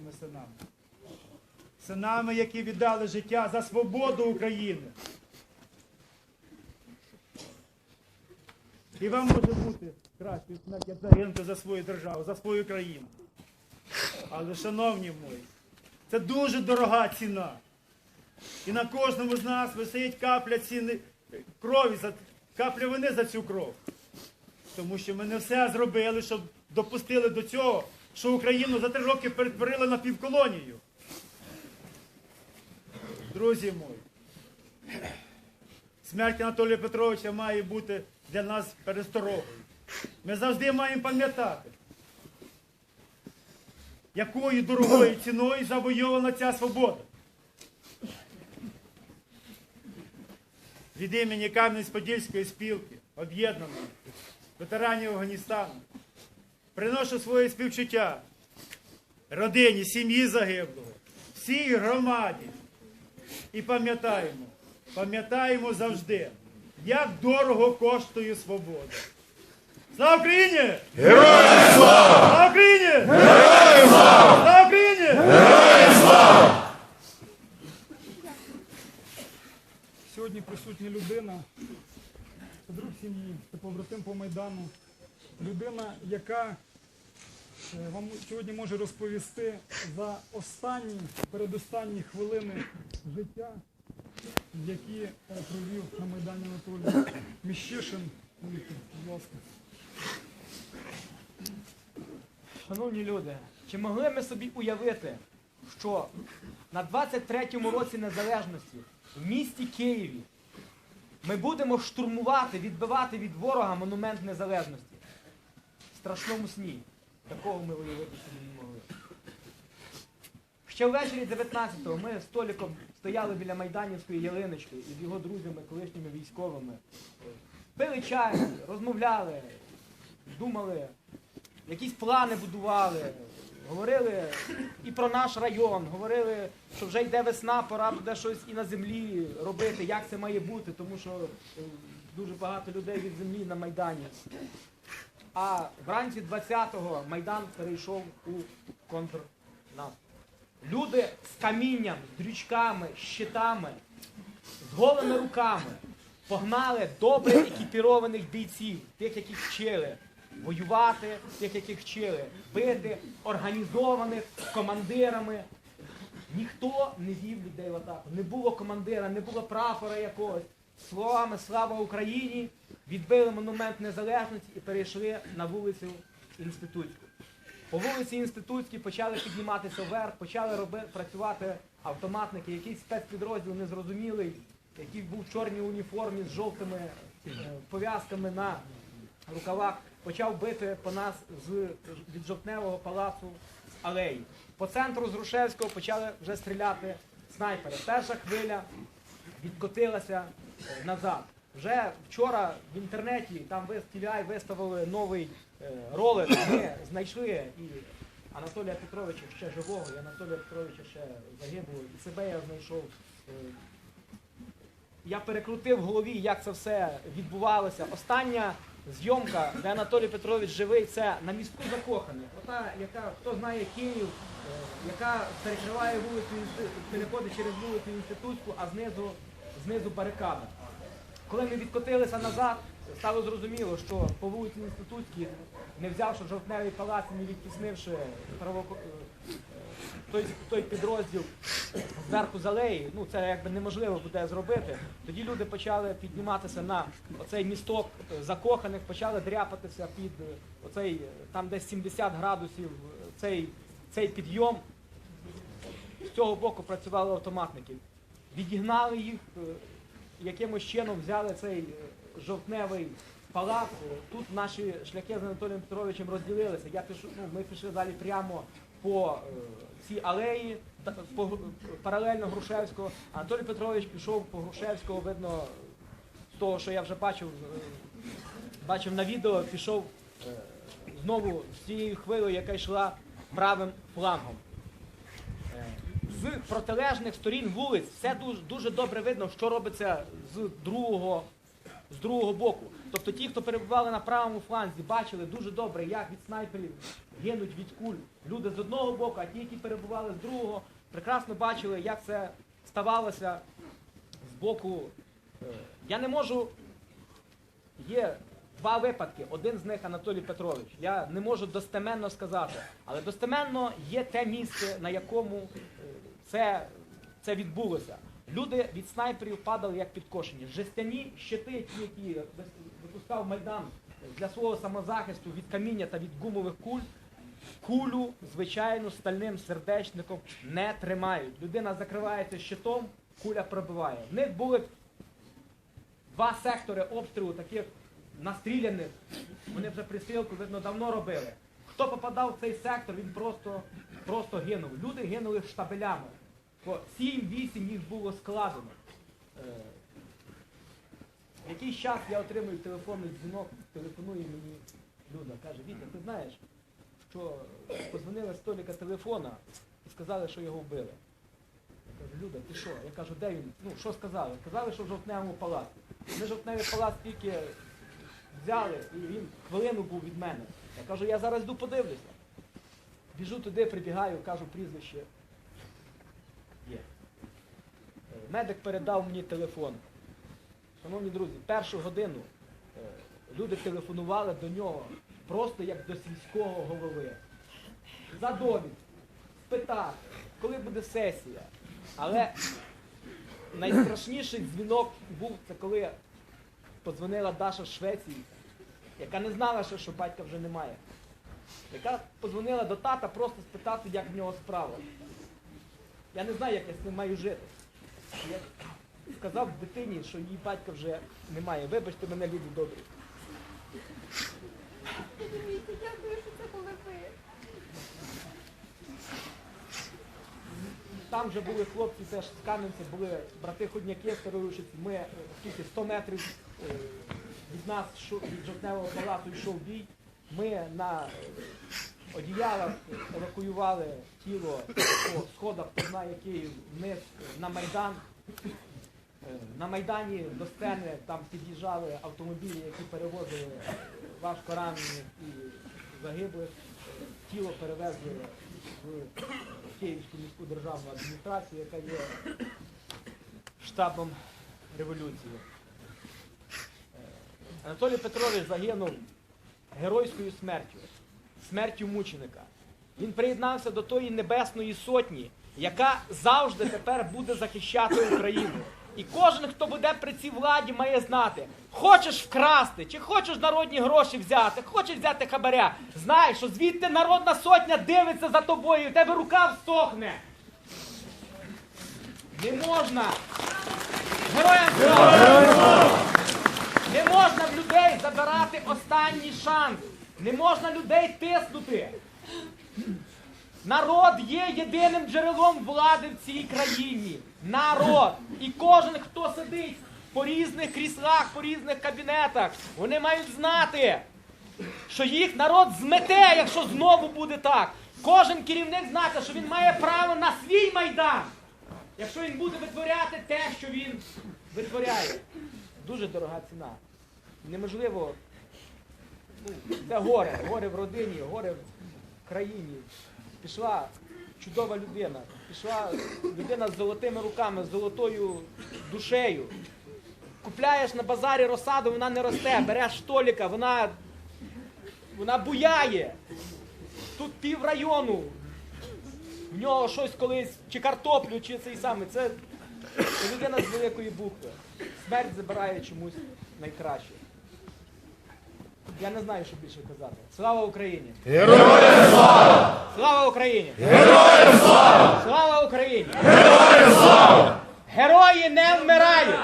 нашими синами. Синами, які віддали життя за свободу України. І вам може бути краще смерть, як загинути за свою державу, за свою країну. Але, шановні мої, це дуже дорога ціна. І на кожному з нас висить капля ціни крові, капля вини за цю кров. Тому що ми не все зробили, щоб допустили до цього, що Україну за три роки перетворили на півколонію. Друзі мої, смерть Анатолія Петровича має бути для нас пересторогою. Ми завжди маємо пам'ятати, якою дорогою ціною завойована ця свобода. Від імені Кам'янець-Подільської спілки, об'єднаної ветеранів Афганістану, приношу своє співчуття родині, сім'ї загиблого, всій громаді. І пам'ятаємо, пам'ятаємо завжди, як дорого коштує свобода. Слава Україні! Героям слава! Слава Україні! Героям слава! Слава Україні! Сьогодні присутня людина, друг сім'ї, побратим по Майдану. Людина, яка вам сьогодні може розповісти за останні, передостанні хвилини життя, які е, провів на Майдані Анатолій Міщишин. Будь ласка. Шановні люди, чи могли ми собі уявити, що на 23-му році незалежності в місті Києві ми будемо штурмувати, відбивати від ворога монумент незалежності? В страшному сні. Такого ми уявити собі не могли. Ще ввечері 19-го ми з Толіком стояли біля Майданівської ялиночки із його друзями, колишніми військовими. Пили чай, розмовляли, думали, якісь плани будували, говорили і про наш район, говорили, що вже йде весна, пора буде щось і на землі робити, як це має бути, тому що дуже багато людей від землі на Майдані. А вранці 20-го Майдан перейшов у контрнаступ. Люди з камінням, з дрючками, з щитами, з голими руками погнали добре екіпірованих бійців, тих, яких вчили воювати, тих, яких вчили бити, організованих командирами. Ніхто не вів людей в атаку. Не було командира, не було прапора якогось. Словами Слава Україні відбили монумент незалежності і перейшли на вулицю Інститутську. По вулиці Інститутській почали підніматися вверх, почали роби, працювати автоматники, якийсь спецпідрозділ незрозумілий, який був в чорній уніформі з жовтими е, пов'язками на рукавах, почав бити по нас з від жовтневого палацу з алеї. По центру з Рушевського почали вже стріляти снайпери. Перша хвиля відкотилася е, назад. Вже вчора в інтернеті там TVI виставили новий е, ролик. Ми знайшли і Анатолія Петровича ще живого, і Анатолія Петровича ще загиблого, і себе я знайшов. е, я перекрутив в голові, як це все відбувалося. Остання зйомка, де Анатолій Петрович живий, це на містку закоханих. Ота, яка хто знає Київ, е, яка перекриває вулицю, переходить через вулицю Інститутську, а знизу, знизу барикада. Коли ми відкотилися назад, стало зрозуміло, що по вулиці Інститутській, не взявши жовтневий палац, не відтіснивши правоко- е, той, той підрозділ зверху з алеї, ну це якби неможливо буде зробити. Тоді люди почали підніматися на оцей місток е, закоханих, почали дряпатися під е, оцей, там десь 70 градусів, цей, цей підйом. З цього боку працювали автоматники. Відігнали їх, якимось чином взяли цей е, жовтневий палац. Тут наші шляхи з Анатолієм Петровичем розділилися. Я пішов, ну, ми пішли далі прямо по е, цій алеї, по, паралельно Грушевського. Анатолій Петрович пішов по Грушевського, видно, з того, що я вже бачив, е, бачив на відео, пішов знову з цією хвилею, яка йшла правим флангом. З протилежних сторін вулиць все дуже, дуже добре видно, що робиться з другого, з другого боку. Тобто ті, хто перебували на правому фланзі, бачили дуже добре, як від снайперів гинуть від куль люди з одного боку, а ті, які перебували з другого, прекрасно бачили, як це ставалося з боку. е, Я не можу. Є два випадки. Один з них Анатолій Петрович. Я не можу достеменно сказати, але достеменно є те місце, на якому це, це відбулося. Люди від снайперів падали як підкошені. Жестяні щити, ті, які випускав Майдан для свого самозахисту від каміння та від гумових куль, кулю, звичайно, стальним сердечником не тримають. Людина закривається щитом, куля пробиває. В них були два сектори обстрілу, таких настріляних. Вони вже пристрілку, видно, давно робили. Хто попадав в цей сектор, він просто, просто гинув. Люди гинули штабелями. По 7-8 їх було складено. Е, в якийсь час я отримую телефонний дзвінок, телефонує мені Люда, каже, Вітя, ти знаєш, що позвонили з століка телефона і сказали, що його вбили. Я кажу, Люда, ти що? Я кажу, де він? Ну, що сказали? Сказали, що в жовтневому палаці. Ми жовтневий палац тільки взяли, і він хвилину був від мене. Я кажу, я зараз йду подивлюся. Біжу туди, прибігаю, кажу прізвище. Є. Е, Медик передав мені телефон. Шановні друзі, першу годину е, люди телефонували до нього просто як до сільського голови. За довід, спитати, коли буде сесія. Але найстрашніший дзвінок був це коли подзвонила Даша з Швеції, яка не знала, ще, що батька вже немає. Яка подзвонила до тата просто спитати, як в нього справа. Я не знаю, як я з ним маю жити. Я сказав дитині, що її батька вже немає. Вибачте мене, люди добрі. Дивіться, дякую, що це були ви. Там вже були хлопці теж з Кам'янця, були брати ходняки старорушиці. Ми е, скільки 100 метрів е, від нас від жовтневого палату йшов бій. Ми на е, одіялах евакуювали тіло по сходах, хто знає Київ, вниз на Майдан. Е, На Майдані до сцени там під'їжджали автомобілі, які перевозили важко ранених і загиблих. Тіло перевезли в Київську міську державну адміністрацію, яка є штабом революції. Е, Анатолій Петрович загинув геройською смертю, смертю мученика. Він приєднався до тої небесної сотні, яка завжди тепер буде захищати Україну. І кожен, хто буде при цій владі, має знати, хочеш вкрасти, чи хочеш народні гроші взяти, хочеш взяти хабаря, знай, що звідти народна сотня дивиться за тобою, в тебе рука всохне. Не можна. Героям слава! Не можна в людей забирати останній шанс. Не можна людей тиснути. Народ є єдиним джерелом влади в цій країні. Народ. І кожен, хто сидить по різних кріслах, по різних кабінетах, вони мають знати, що їх народ змете, якщо знову буде так. Кожен керівник знати, що він має право на свій майдан, якщо він буде витворяти те, що він витворяє. Дуже дорога ціна. Неможливо. Ну, це горе, горе в родині, горе в країні. Пішла чудова людина, пішла людина з золотими руками, з золотою душею. Купляєш на базарі розсаду, вона не росте, береш штоліка, вона, вона буяє. Тут пів району. В нього щось колись, чи картоплю, чи цей самий. Це це людина з великої букви. Смерть забирає чомусь найкраще. Я не знаю, що більше казати. Слава Україні! Героям слава! Слава Україні! Героям слава! Слава Україні! Героям слава! Герої не вмирають!